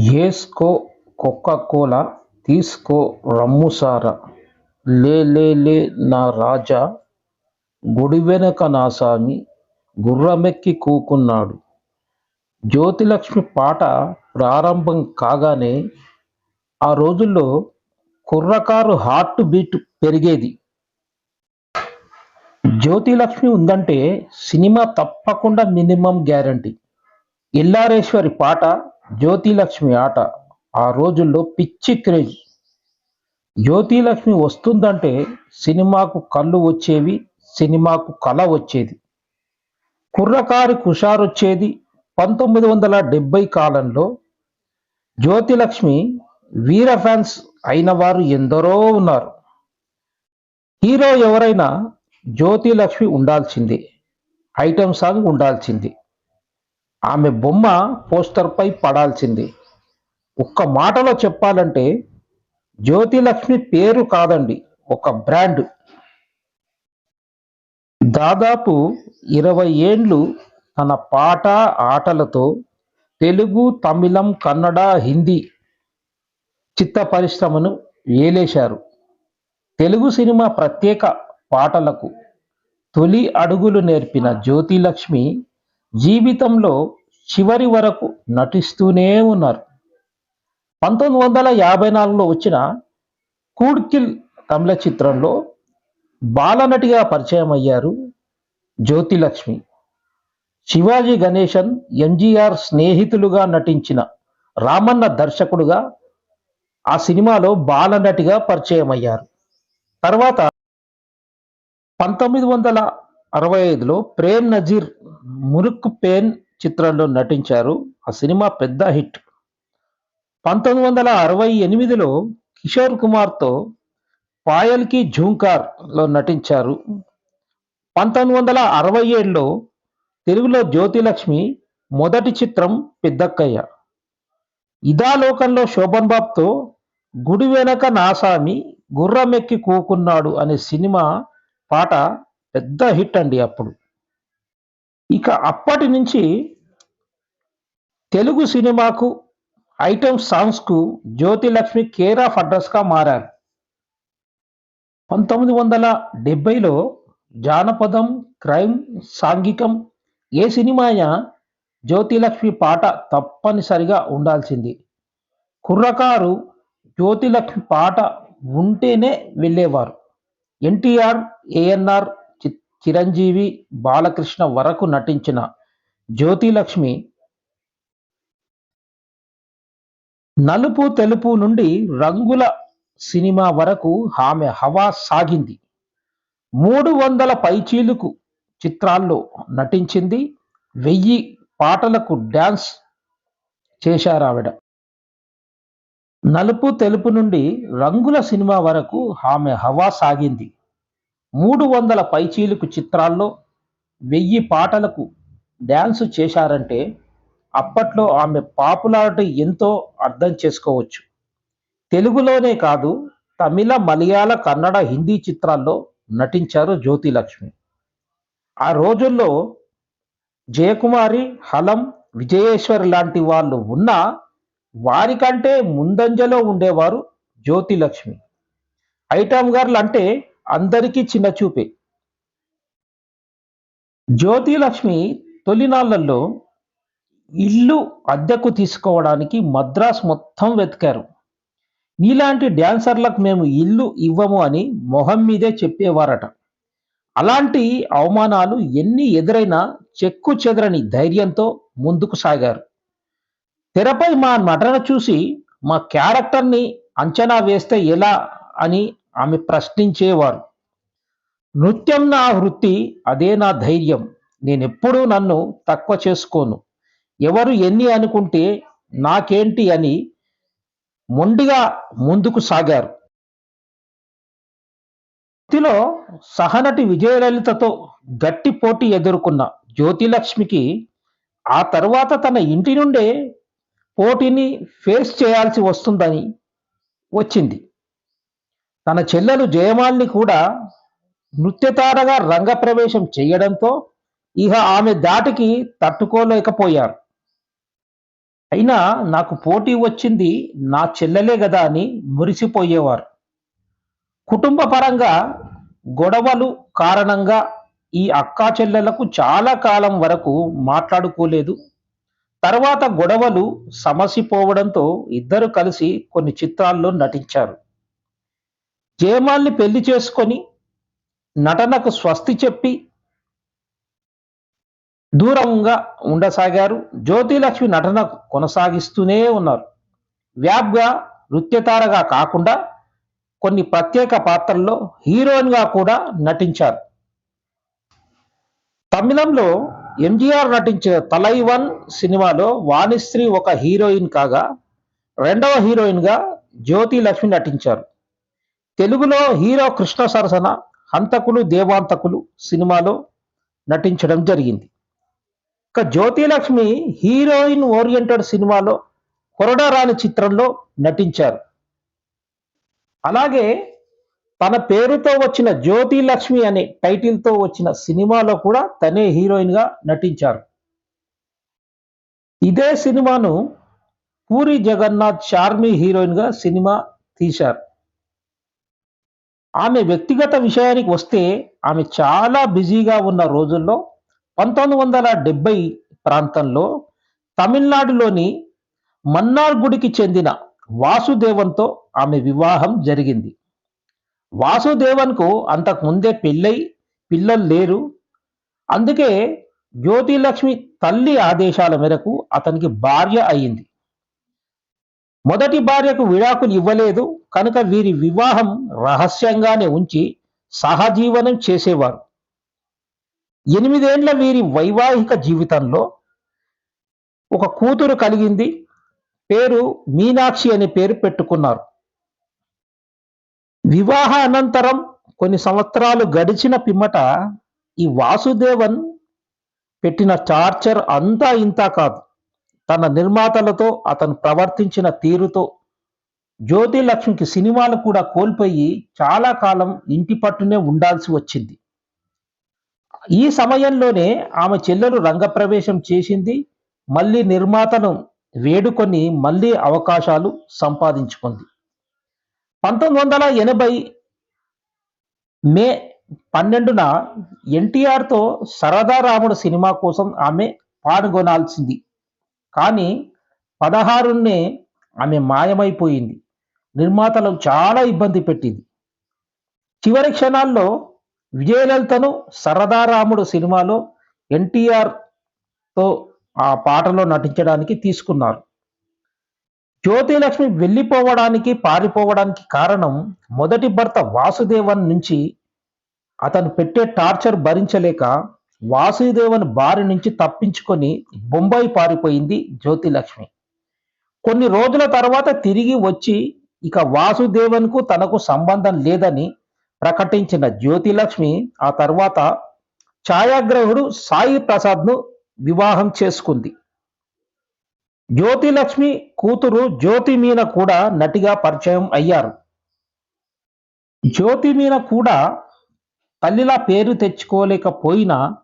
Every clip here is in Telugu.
ఏస్కో కోకాకోలా తీస్కో రమ్ముసారా. లే లే లే నా రాజా గుడివెనక నాసామి గుర్రమెక్కి కూకున్నాడు. జ్యోతిలక్ష్మి పాట ప్రారంభం కాగానే ఆ రోజుల్లో కుర్రకారు హార్ట్ బీట్ పెరిగేది. జ్యోతిలక్ష్మి ఉందంటే సినిమా తప్పకుండా మినిమం గ్యారంటీ. ఎల్లారేశ్వరి పాట జ్యోతిలక్ష్మి ఆట ఆ రోజుల్లో పిచ్చి క్రేజ్. జ్యోతిలక్ష్మి వస్తుందంటే సినిమాకు కళ్ళు వచ్చేవి సినిమాకు కళ వచ్చేది. కుర్రకారి కుషారొచ్చేది పంతొమ్మిది వందల డెబ్బై కాలంలో జ్యోతిలక్ష్మి వీర ఫ్యాన్స్ అయిన వారు ఎందరో ఉన్నారు. హీరో ఎవరైనా జ్యోతిలక్ష్మి ఉండాల్సిందే ఐటమ్ సాంగ్ ఉండాల్సిందే. ఆమె బొమ్మ పోస్టర్పై పడాల్సింది. ఒక్క మాటలో చెప్పాలంటే జ్యోతిలక్ష్మి పేరు కాదండి ఒక బ్రాండ్. దాదాపు ఇరవై ఏండ్లు తన పాట ఆటలతో తెలుగు తమిళం కన్నడ హిందీ చిత్త పరిశ్రమను ఏలేశారు. తెలుగు సినిమా ప్రత్యేక పాటలకు తొలి అడుగులు నేర్పిన జ్యోతిలక్ష్మి జీవితంలో చివరి వరకు నటిస్తూనే ఉన్నారు. పంతొమ్మిది వందల యాభై నాలుగులో వచ్చిన కూడ్కిల్ తమిళ చిత్రంలో బాలనటిగా పరిచయం అయ్యారు జ్యోతిలక్ష్మి. శివాజీ గణేశన్ ఎంజీఆర్ స్నేహితులుగా నటించిన రామన్న దర్శకుడుగా ఆ సినిమాలో బాలనటిగా పరిచయం అయ్యారు. తర్వాత పంతొమ్మిది వందల అరవై ఐదులో ప్రేమ్ నజీర్ మురుక్ పేన్ చిత్రంలో నటించారు. ఆ సినిమా పెద్ద హిట్. పంతొమ్మిది వందల అరవై ఎనిమిదిలో కిషోర్ కుమార్తో పాయల్కి ఝూంకార్లో నటించారు. పంతొమ్మిది వందల అరవై ఏడులో తెలుగులో జ్యోతిలక్ష్మి మొదటి చిత్రం పెద్దక్కయ్య. ఇదాలోకంలో శోభన్ బాబ్తో గుడి వెనక నాసామి గుర్రమెక్కి కూకున్నాడు అనే సినిమా పాట పెద్ద హిట్ అండి అప్పుడు. ఇక అప్పటి నుంచి తెలుగు సినిమాకు ఐటమ్ సాంగ్స్కు జ్యోతిలక్ష్మి కేర్ ఆఫ్ అడ్రస్గా మారారు. పంతొమ్మిది వందల డెబ్బైలో జానపదం క్రైమ్ సాంఘికం ఏ సినిమా అయినా జ్యోతిలక్ష్మి పాట తప్పనిసరిగా ఉండాల్సింది. కుర్రకారు జ్యోతిలక్ష్మి పాట ఉంటేనే వెళ్ళేవారు. ఎన్టీఆర్ ఏఎన్ఆర్ చిరంజీవి బాలకృష్ణ వరకు నటించిన జ్యోతిలక్ష్మి నలుపు తెలుపు నుండి రంగుల సినిమా వరకు ఆమె హవా సాగింది. మూడు వందల పైచీలుకు చిత్రాల్లో నటించింది. వెయ్యి పాటలకు డ్యాన్స్ చేశారావిడ నలుపు తెలుపు నుండి రంగుల సినిమా వరకు ఆమె హవా సాగింది. మూడు వందల పైచీలుకు చిత్రాల్లో వెయ్యి పాటలకు డ్యాన్స్ చేశారంటే అప్పట్లో ఆమె పాపులారిటీ ఎంతో అర్థం చేసుకోవచ్చు. తెలుగులోనే కాదు తమిళ మలయాళ కన్నడ హిందీ చిత్రాల్లో నటించారు జ్యోతిలక్ష్మి. ఆ రోజుల్లో జయకుమారి హలం విజయేశ్వరి లాంటి వాళ్ళు ఉన్నా వారికంటే ముందంజలో ఉండేవారు జ్యోతిలక్ష్మి. ఐటమ్ గర్ల్ అంటే అందరికీ చిన్న చూపే. జ్యోతిలక్ష్మి తొలినాళ్ళలో ఇల్లు అద్దెకు తీసుకోవడానికి మద్రాస్ మొత్తం వెతికారు. నీలాంటి డ్యాన్సర్లకు మేము ఇల్లు ఇవ్వము అని మొహం మీదే చెప్పేవారట. అలాంటి అవమానాలు ఎన్ని ఎదురైనా చెక్కు చెదరని ధైర్యంతో ముందుకు సాగారు. తెరపై మా నటన చూసి మా క్యారెక్టర్ని అంచనా వేస్తే ఎలా అని ఆమె ప్రశ్నించేవారు నృత్యం నా వృత్తి అదే నా ధైర్యం. నేనెప్పుడూ నన్ను తక్కువ చేసుకోను. ఎవరు ఎన్ని అనుకుంటే నాకేంటి అని మొండిగా ముందుకు సాగారు. వృత్తిలో సహనటి విజయలలితతో గట్టి పోటీ ఎదుర్కొన్న జ్యోతిలక్ష్మికి ఆ తర్వాత తన ఇంటి నుండే పోటీని ఫేస్ చేయాల్సి వస్తుందని వచ్చింది. తన చెల్లెలు జయమాల్ని కూడా నృత్యతారగా రంగప్రవేశం చేయడంతో ఇక ఆమె దాటికి తట్టుకోలేకపోయారు. అయినా నాకు పోటీ వచ్చింది నా చెల్లెలే కదా అని మురిసిపోయేవారు. కుటుంబ పరంగా గొడవలు కారణంగా ఈ అక్కా చెల్లెలకు చాలా కాలం వరకు మాట్లాడుకోలేదు. తర్వాత గొడవలు సమసిపోవడంతో ఇద్దరు కలిసి కొన్ని చిత్రాల్లో నటించారు. జయమాల్ని పెళ్ళి చేసుకొని నటనకు స్వస్తి చెప్పి దూరంగా ఉండసాగారు. జ్యోతిలక్ష్మి నటన కొనసాగిస్తూనే ఉన్నారు. వ్యాప్గా నృత్యతారగా కాకుండా కొన్ని ప్రత్యేక పాత్రల్లో హీరోయిన్గా కూడా నటించారు. తమిళంలో ఎంజీఆర్ నటించిన తలైవన్ సినిమాలో వాణిశ్రీ ఒక హీరోయిన్ కాగా రెండవ హీరోయిన్గా జ్యోతి లక్ష్మి నటించారు. తెలుగులో హీరో కృష్ణ సరసన హంతకులు దేవాంతకులు సినిమాలో నటించడం జరిగింది. ఇక జ్యోతిలక్ష్మి హీరోయిన్ ఓరియంటెడ్ సినిమాలో కొరడరాని చిత్రంలో నటించారు. అలాగే తన పేరుతో వచ్చిన జ్యోతి లక్ష్మి అనే టైటిల్తో వచ్చిన సినిమాలో కూడా తనే హీరోయిన్గా నటించారు. ఇదే సినిమాను పూరి జగన్నాథ్ చార్మి హీరోయిన్గా సినిమా తీశారు. ఆమె వ్యక్తిగత విషయానికి వస్తే ఆమె చాలా బిజీగా ఉన్న రోజుల్లో పంతొమ్మిది వందల డెబ్బై ప్రాంతంలో తమిళనాడులోని మన్నార్ గుడికి చెందిన వాసుదేవన్తో ఆమె వివాహం జరిగింది. వాసుదేవన్కు అంతకు ముందే పెళ్ళై పిల్లలు లేరు. అందుకే జ్యోతిలక్ష్మి తల్లి ఆదేశాల మేరకు అతనికి భార్య అయింది. మొదటి భార్యకు విడాకులు ఇవ్వలేదు. కనుక వీరి వివాహం రహస్యంగానే ఉంచి సహజీవనం చేసేవారు. ఎనిమిదేండ్ల వీరి వైవాహిక జీవితంలో ఒక కూతురు కలిగింది. పేరు మీనాక్షి అనే పేరు పెట్టుకున్నారు. వివాహ అనంతరం కొన్ని సంవత్సరాలు గడిచిన పిమ్మట ఈ వాసుదేవన్ పెట్టిన చార్చర్ అంతా ఇంతా కాదు. తన నిర్మాతలతో అతను ప్రవర్తించిన తీరుతో జ్యోతి లక్ష్మికి సినిమాలు కూడా కోల్పోయి చాలా కాలం ఇంటి పట్టునే ఉండాల్సి వచ్చింది. ఈ సమయంలోనే ఆమె చెల్లెలు రంగప్రవేశం చేసింది. మళ్ళీ నిర్మాతను వేడుకొని మళ్ళీ అవకాశాలు సంపాదించుకుంది. పంతొమ్మిది వందల ఎనభై మే పన్నెండున ఎన్టీఆర్తో సరదా రాముడు సినిమా కోసం ఆమె పాల్గొనాల్సింది. కానీ పదహారునే ఆమె మాయమైపోయింది. నిర్మాతలకు చాలా ఇబ్బంది పెట్టింది. చివరి క్షణాల్లో విజయలలితను సరదా రాముడు సినిమాలో ఎన్టీఆర్తో ఆ పాటలో నటించడానికి తీసుకున్నారు. జ్యోతిలక్ష్మి వెళ్ళిపోవడానికి పారిపోవడానికి కారణం మొదటి భర్త వాసుదేవన్ నుంచి అతను పెట్టే టార్చర్ భరించలేక వాసుదేవన్ బారి నుంచి తప్పించుకొని బొంబాయి పారిపోయింది జ్యోతిలక్ష్మి. కొన్ని రోజుల తర్వాత తిరిగి వచ్చి ఇక వాసుదేవన్కు తనకు సంబంధం లేదని ప్రకటించిన జ్యోతిలక్ష్మి ఆ తర్వాత ఛాయాగ్రహుడు సాయి ప్రసాద్ను వివాహం చేసుకుంది. జ్యోతిలక్ష్మి కూతురు జ్యోతి మీన కూడా నటిగా పరిచయం అయ్యారు. జ్యోతి మీన కూడా తల్లిలా పేరు తెచ్చుకోలేకపోయినా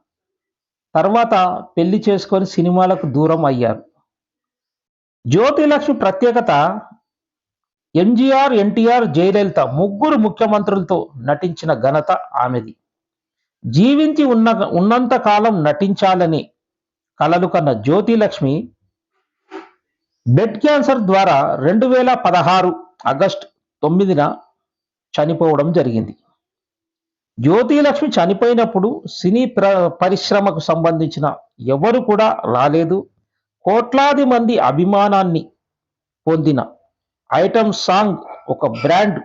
తర్వాత పెళ్ళి చేసుకొని సినిమాలకు దూరం అయ్యారు. జ్యోతిలక్ష్మి ప్రత్యేకత ఎంజీఆర్ ఎన్టీఆర్ జయలలిత ముగ్గురు ముఖ్యమంత్రులతో నటించిన ఘనత ఆమెది. జీవించి ఉన్న ఉన్నంత కాలం నటించాలని కలలు కన్న జ్యోతిలక్ష్మి బెడ్ క్యాన్సర్ ద్వారా రెండు వేల పదహారు ఆగస్ట్ తొమ్మిదిన చనిపోవడం జరిగింది. జ్యోతిలక్ష్మి చనిపోయినప్పుడు సినీ ప్ర పరిశ్రమకు సంబంధించిన ఎవరు కూడా రాలేదు. కోట్లాది మంది అభిమానాన్ని పొందిన ఐటమ్ సాంగ్ ఒక బ్రాండ్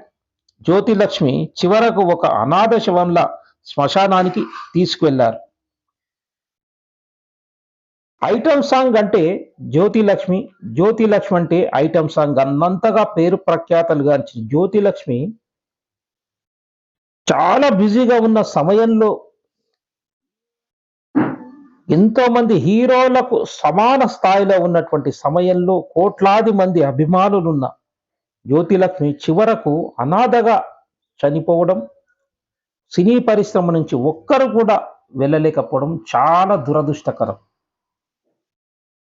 జ్యోతిలక్ష్మి చివరకు ఒక అనాథ శవంలా శ్మశానానికి తీసుకువెళ్ళారు ఐటమ్ సాంగ్ అంటే జ్యోతిలక్ష్మి జ్యోతిలక్ష్మి అంటే ఐటమ్ సాంగ్ అన్నంతగా పేరు ప్రఖ్యాతలు గాంచిన జ్యోతిలక్ష్మి చాలా బిజీగా ఉన్న సమయంలో ఎంతో మంది హీరోలకు సమాన స్థాయిలో ఉన్నటువంటి సమయంలో కోట్లాది మంది అభిమానులున్న జ్యోతిలక్ష్మి చివరకు అనాథగా చనిపోవడం సినీ పరిశ్రమ నుంచి ఒక్కరు కూడా వెళ్ళలేకపోవడం చాలా దురదృష్టకరం.